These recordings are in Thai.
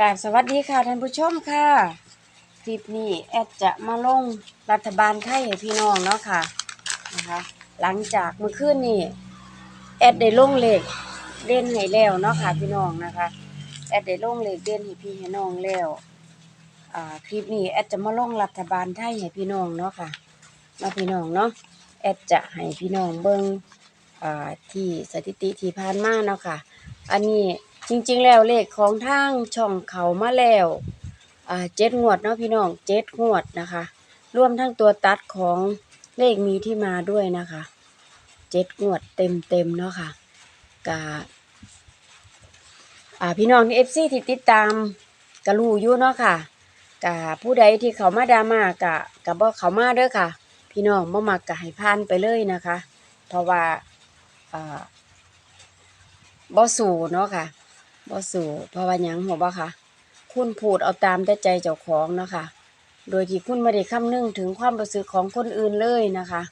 กาบสวัสดีค่ะท่านผู้ชมค่ะ คลิปนี้แอดจะมาลงรัฐบาลไทยให้พี่น้องเนาะค่ะนะคะ หลังจากเมื่อคืนนี้แอดได้ลงเลขเด่นให้แล้วเนาะค่ะพี่น้องนะคะแอดได้ลงเลขเด่นให้พี่ให้น้องแล้วอ่าคลิปนี้แอดจะมาลงรัฐบาลไทยให้พี่น้องเนาะค่ะมาพี่น้องเนาะแอดจะให้พี่น้องเบิ่งอ่าที่สถิติที่ผ่านมาเนาะค่ะ อันนี้ จริงๆ แล้วเลขของทางช่องเขามาแล้วอ่าเจ็ดงวดเนาะพี่น้องเจ็ดงวดนะคะรวมทั้งตัวตัดของเลขมีที่มาด้วยนะคะเจ็ดงวดเต็มเต็มๆเนาะค่ะกาอ่าพี่น้องเอฟซีที่ติดตามกะรู้อยู่เนาะค่ะกาผู้ใดที่เขามาดามากะกะบ่เขามาเด้อค่ะ พี่น้องบ่มักกะให้ผ่านไปเลยนะคะ เพราะว่าอ่าบ่สู่เนาะค่ะ บ่สู่เพราะว่าหยังหัวบ่ค่ะ คุณพูดเอาตามแต่ใจเจ้าของเนาะค่ะ โดยที่คุณไม่ได้คำนึงถึงความรู้สึกของคนอื่นเลยนะคะ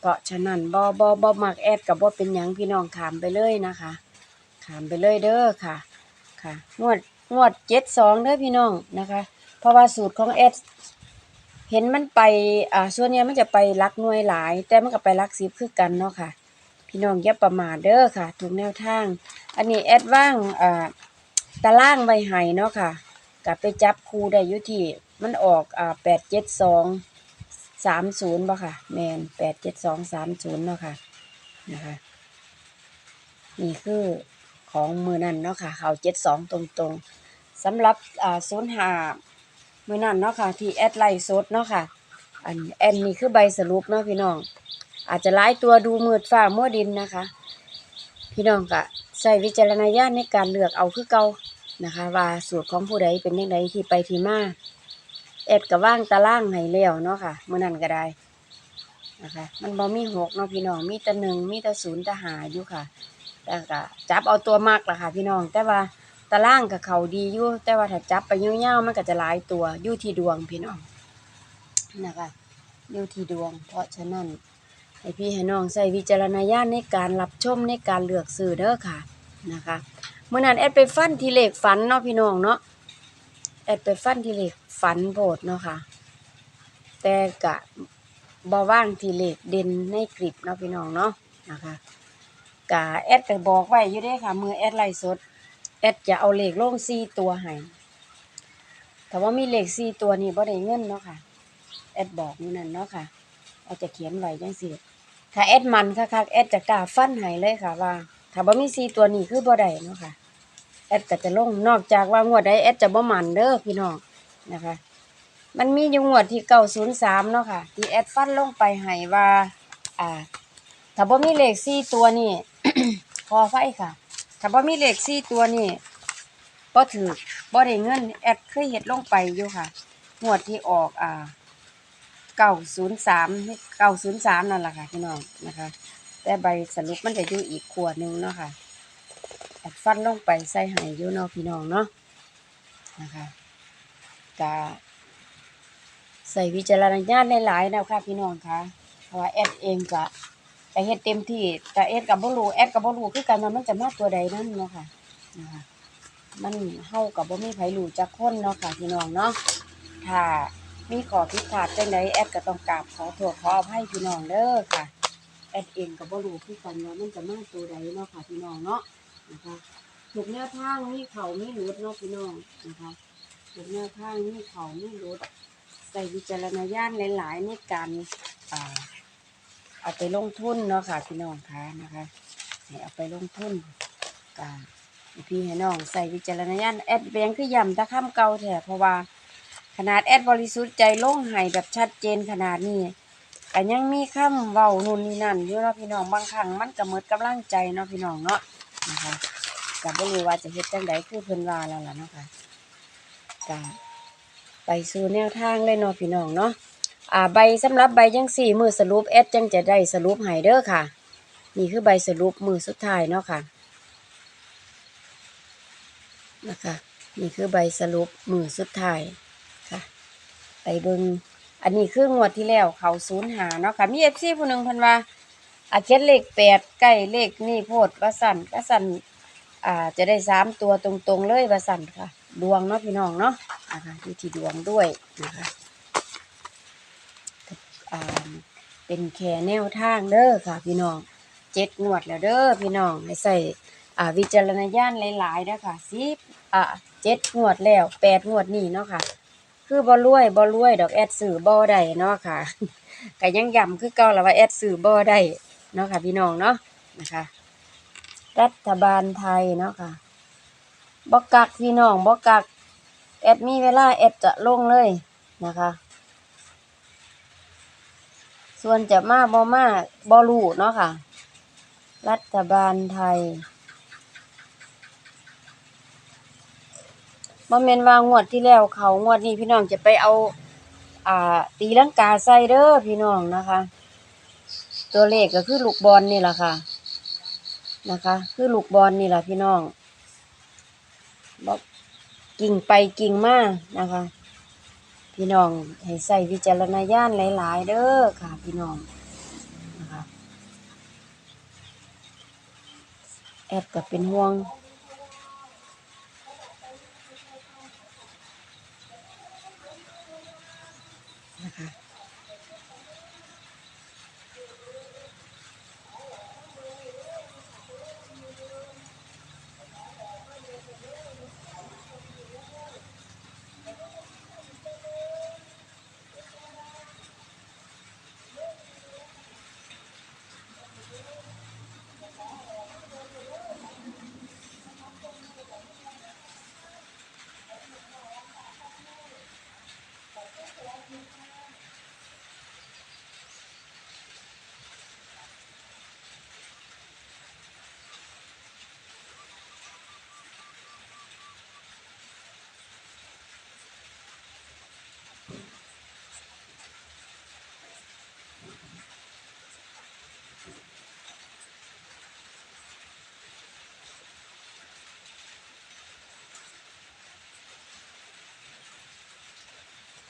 เพราะฉะนั้นบ่บ่บ่มักแอดกับบ่เป็นหยังพี่น้องขามไปเลยนะคะขามไปเลยเด้อค่ะ ค่ะ งวดงวดเจ็ดสองเด้อพี่น้องนะคะ เพราะว่าสูตรของแอดเห็นมันไป อ่า ส่วนใหญ่มันจะไปหลักหน่วยหลาย แต่มันก็ไปหลักสิบคือกันเนาะค่ะ พี่น้องอย่าประมาทเด้อค่ะทุกแนวทาง อันนี้แอดว่างอ่าตารางใบไห้เนาะค่ะกับไปจับคูได้อยู่ที่มันออกอ่าแปดเจ็ดสองสามศูนย์บ่ค่ะแมนแปดเจ็ดสองสามศูนย์เนาะค่ะนะคะนี่คือของมือนั่นเนาะค่ะเขาเจ็ดสองตรงๆสำหรับอ่าศูนย์หามือนั่นเนาะค่ะที่แอดไลน์สดเนาะค่ะอันแอนนี่คือใบสรุปเนาะพี่น้องอาจจะหลายตัวดูมืดฟ้ามัวดินนะคะ พี่น้องก็ใช้วิจารณญาณในการเลือกเอาคือเก่านะคะ ว่าสูตรของผู้ใดเป็นยังไงที่ไปที่มาแอดก็ว่างตารางให้แล้วเนาะค่ะเมื่อนั้นก็ได้นะคะ มันบ่มีหกเนาะพี่น้องมีแต่หนึ่งมีแต่ศูนย์แต่หาอยู่ค่ะ แต่ก็จับเอาตัวมากละค่ะ พี่น้อง แต่ว่าตารางกับเขาดีอยู่แต่ว่าถ้าจับไปเงี้ยวๆมันก็จะหลายตัวอยู่ที่ดวงพี่น้องนะคะอยู่ที่ดวง เพราะฉะนั้น ให้พี่ให้น้องใส่วิจารณญาณในการรับชมในการเลือกซื้อเด้อค่ะนะคะเมื่อนั้นแอดไปฟันที่เลขฝันเนาะพี่น้องเนาะแอดไปฟันที่เลขฝันโบดเนาะค่ะ แต่กะบ่ว่างที่เลขเด่นในคลิปเนาะพี่น้องเนาะนะคะกะแอดก็บอกไว้อยู่ด้วยค่ะ มือแอดไลฟ์สดแอดจะเอาเลขลงสี่ตัวให้แต่ว่ามีเลขสี่ตัวนี่บ่ได้เงินเนาะค่ะแอดบอกนี่นั่นเนาะค่ะอาจจะเขียนไว้จังซี่ ถ้าแอดมันคักๆแอดจะกล้าฟันให้เลยค่ะว่าถ้าบ่มี4ตัวนี้คือบ่ได้เนาะค่ะ แอดก็จะลงนอกจากว่างวดใดแอดจะบ่มันเด้อพี่น้องนะคะ มันมีอยู่งวดที่903เนาะค่ะ ที่แอดฟันลงไปให้ว่า อ่า ถ้าบ่มีเลข4ตัวนี่ขอไฟค่ะ ถ้าบ่มีเลข4ตัวนี่บ่ถือบ่ได้เงินแอดเคยเฮ็ดลงไปอยู่ค่ะงวดที่ออกอ่า เก้าศูนย์สามเก้าศูนย์สามนั่นแหละค่ะพี่น้องนะคะ แต่ใบสรุปมันจะอยู่อีกขวดหนึ่งเนาะค่ะแอดฟันลงไปใส่หายอยู่เนาะพี่น้องเนาะนะคะกะใส่วิจารณญาณหลายๆนะคะพี่น้องค่ะเพราะว่าแอดเองก็ก็เฮ็ดเต็มที่แต่แอดกับบ่รู้แอดกับบ่รู้คือกันว่ามันจะมาตัวใดนั่นเนาะค่ะนะคะมันเฮากับบ่มีไผรู้จักคนเนาะค่ะพี่น้องเนาะถ้า มีขอผิดพลาดจังใดแอดก็ต้องกราบขอโทษขออภัยพี่น้องเด้อค่ะ แอดเองก็บ่รู้คือกันว่ามันจะมาตัวใดเนาะค่ะพี่น้องเนาะนะคะถูกแนวทางมีเขามีหลุดเนาะพี่น้องนะคะถูกแนวทางมีเขามีหลุดใส่วิจารณญาณหลายๆในการเอาไปลงทุนเนาะค่ะพี่น้องค่ะนะคะให้เอาไปลงทุนกาพี่ให้น้องใส่วิจารณญาณแอดเบียงคือย้ำตะคำเก่าแท้เพราะว่า ขนาดแอดบริสุทธิ์ใจโล่งให้แบบชัดเจนขนาดนี้ก็ยังมีคำเว้านู่นนี่นั่นอยู่เนาะพี่น้องบางครั้งมันก็หมดกำลังใจเนาะพี่น้องเนาะนะคะก็บ่รู้ว่าจะเฮ็ดจังใดคือเพิ่นว่าแล้วล่ะเนาะค่ะก็ไปสู่แนวทางเลยเนาะพี่น้องเนาะอ่าใบสำหรับใบจังสี่มือสรุปแอดจังจะได้สรุปให้เด้อค่ะ นี่คือใบสรุปมือสุดท้ายเนาะค่ะนะคะนี่คือใบสรุปมือสุดท้าย ไปเบิงอันนี้คืองวดที่แล้วเขาศูนย์หาเนาะค่ะมีเอฟซีผู้หนึ่งเพิ่นว่าอาเขียนเลขแปดใกล้เลขนี่โพดว่าสั่นว่าสั่นอ่าจะได้สามตัวตรงๆเลยว่าสั่นค่ะ ดวงเนาะพี่น้องเนาะนะคะอยู่ที่ดวงด้วยนะคะอ่าเป็นแค่แนวทางเด้อค่ะ พี่น้องเจ็ดงวดแล้วเด้อพี่น้องให้ใส่อ่าวิจารณญาณหลายๆเด้อค่ะสิบอ่าเจ็ดงวดแล้วแปดงวดนี่เนาะค่ะ คือบ่รวยบ่รวยดอกแอดสื่อบ่ได้เนาะค่ะก็ยังย้ำคือเก่าแล้วว่าแอดสื่อบ่ได้เนาะค่ะพี่น้องเนาะนะคะ รัฐบาลไทยเนาะค่ะบ่กักพี่น้องบ่กักแอดมีเวลาแอดจะลงเลยนะคะ ส่วนจะมาบ่มาบ่รู้เนาะค่ะ รัฐบาลไทย บ่แม่นว่างวดที่แล้วเขางวดนี้พี่น้องจะไปเอา อ่า ตีลังกาใส่เด้อพี่น้องนะคะ ตัวเลขก็คือลูกบอลนี่แหละค่ะ นะคะ คือลูกบอลนี่แหละพี่น้องบอกกิ่งไปกิ่งมานะคะ พี่น้องให้ใส่วิจารณญาณหลาย ๆ เด้อค่ะ พี่น้องนะคะแอดก็เป็นห่วง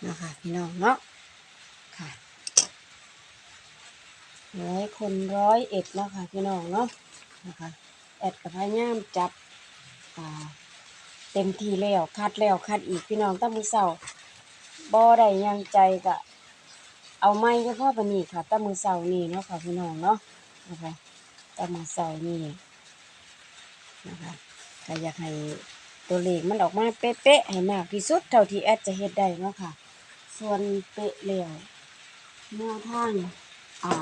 นะคะพี่น้องเนาะค่ะร้อยคนร้อยเอ็ดเนาะค่ะพี่น้องเนาะนะคะแอดกับพายามจับอ่าเต็มทีแล้วคัดแล้วคัดอีกพี่น้องตั้งมือเสาบ่ได้ยังใจก็เอาไม้เฉพาะปนีค่ะตั้งมือเสานี่เนาะค่ะพี่น้องเนาะนะคะตั้งมือเสานี่นะคะก็อยากให้ตัวเลขมันออกมาเป๊ะๆให้มากที่สุดเท่าที่แอดจะเฮ็ดได้เนาะค่ะ ส่วนเปะเหลวแนวทางอ่า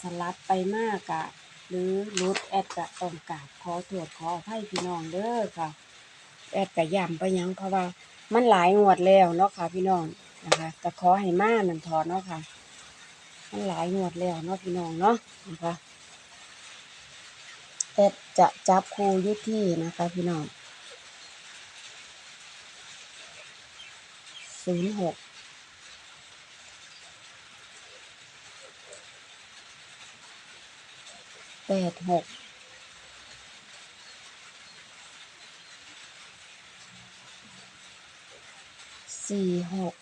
สลัดไปมากอะหรือรุดแอดกะต้องกาบขอโทษขออภัยพี่น้องเด้อค่ะ แอดกะย้ำไปยังเพราะว่ามันหลายงวดแล้วเนาะค่ะ พี่น้องนะคะก็ขอให้มากนั่นถอนเนาะค่ะ มันหลายงวดแล้วเนาะพี่น้องเนาะนะคะแอดจะจับครูอยุที่นะคะ พี่น้อง ศูนย์หกแปดหกสี่หก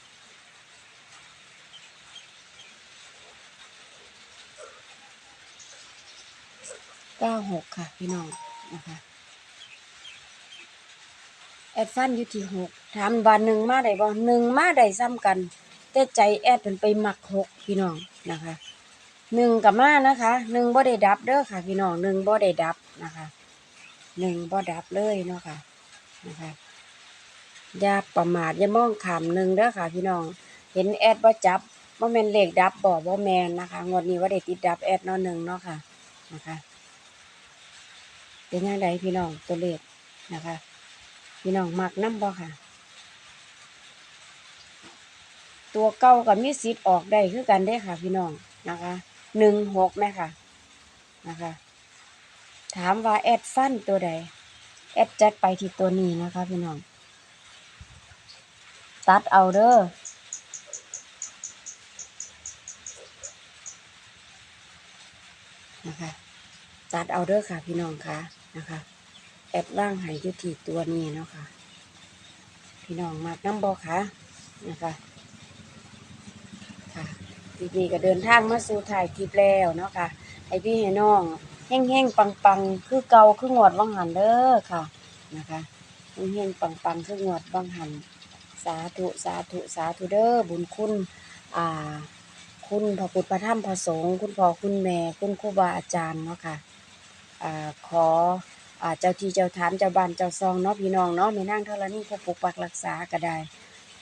เก้าหกค่ะ พี่น้อง นะคะ แอดฟันอยู่ที่หก ถามว่าหนึ่งมาได้บ่หนึ่งมาได้ซ้ำกัน แต่ใจแอดเป็นไปหมักหกพี่น้องนะคะหนึ่งกับมานะคะหนึ่งบ่ได้ดับเด้อค่ะ พี่น้องหนึ่งบ่ได้ดับนะคะหนึ่งบ่ดับเลยเนาะค่ะนะคะอย่าประมาทอย่ามองขามหนึ่งเด้อค่ะ พี่น้อง เห็นแอดบ่จับบ่แมนเลขดับบ่บ่แมนนะคะงวดนี้ว่าได้ติดดับแอดเนาะหนึ่งเนาะค่ะนะคะเป็นยังไงพี่น้องตัวเลขนะคะ พี่น้องมักน้ำบ่ค่ะ ตัวเก่ากับมีสิทธิ์ออกได้คือกันได้ค่ะ พี่น้องนะคะหนึ่งหกไหมค่ะนะคะ ถามว่าแอดฟันตัวใด แอดจัดไปที่ตัวนี้นะคะ พี่น้อง ตัดเอาเด้อนะคะตัดเอาเด้อค่ะ พี่น้องค่ะนะคะ แอดล่างหายยุติตัวนี้เนาะค่ะ พี่น้องมากน้ำบอค่ะนะคะ ทีนี้ก็เดินทางมาสู่ถ่ายคลิปแล้วเนาะค่ะให้พี่ให้น้องแห้งๆปังๆ คือเก่าคืองวดวังหันเด้อค่ะนะคะเฮงๆปังๆคืองวดบางหันสาธุสาธุสาธุเด้อบุญคุณอ่าคุณพระพุทธพระธรรมพระสงฆ์คุณพ่อคุณแม่คุณครูบาอาจารย์เนาะค่ะอ่าขออ่าเจ้าที่เจ้าทานเจ้าบ้านเจ้าซองเนาะพี่น้องเนาะแม่นางธรณีผู้ปกปักรักษาก็ได้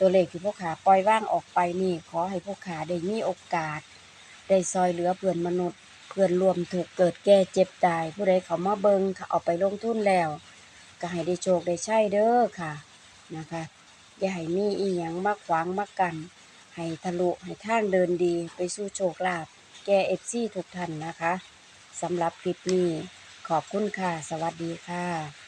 ตัวเลขที่พวกขาปล่อยว่างออกไปนี่ขอให้พวกขาได้มีโอกาส ได้ซอยเหลือเพื่อนมนุษย์ เพื่อนรวมถูกเกิดแก่เจ็บตาย ผู้ใดเขามาเบิงเขาเอาไปลงทุนแล้ว ก็ให้ได้โชคได้ใช่เด้อค่ะนะคะ อย่าให้มีอีหยังมาขวางมากัน ให้ทะลุให้ทางเดินดีไปสู่โชคลาภแก่เอฟซีทุกท่านนะคะสำหรับคลิปนี้ขอบคุณค่ะ สวัสดีค่ะ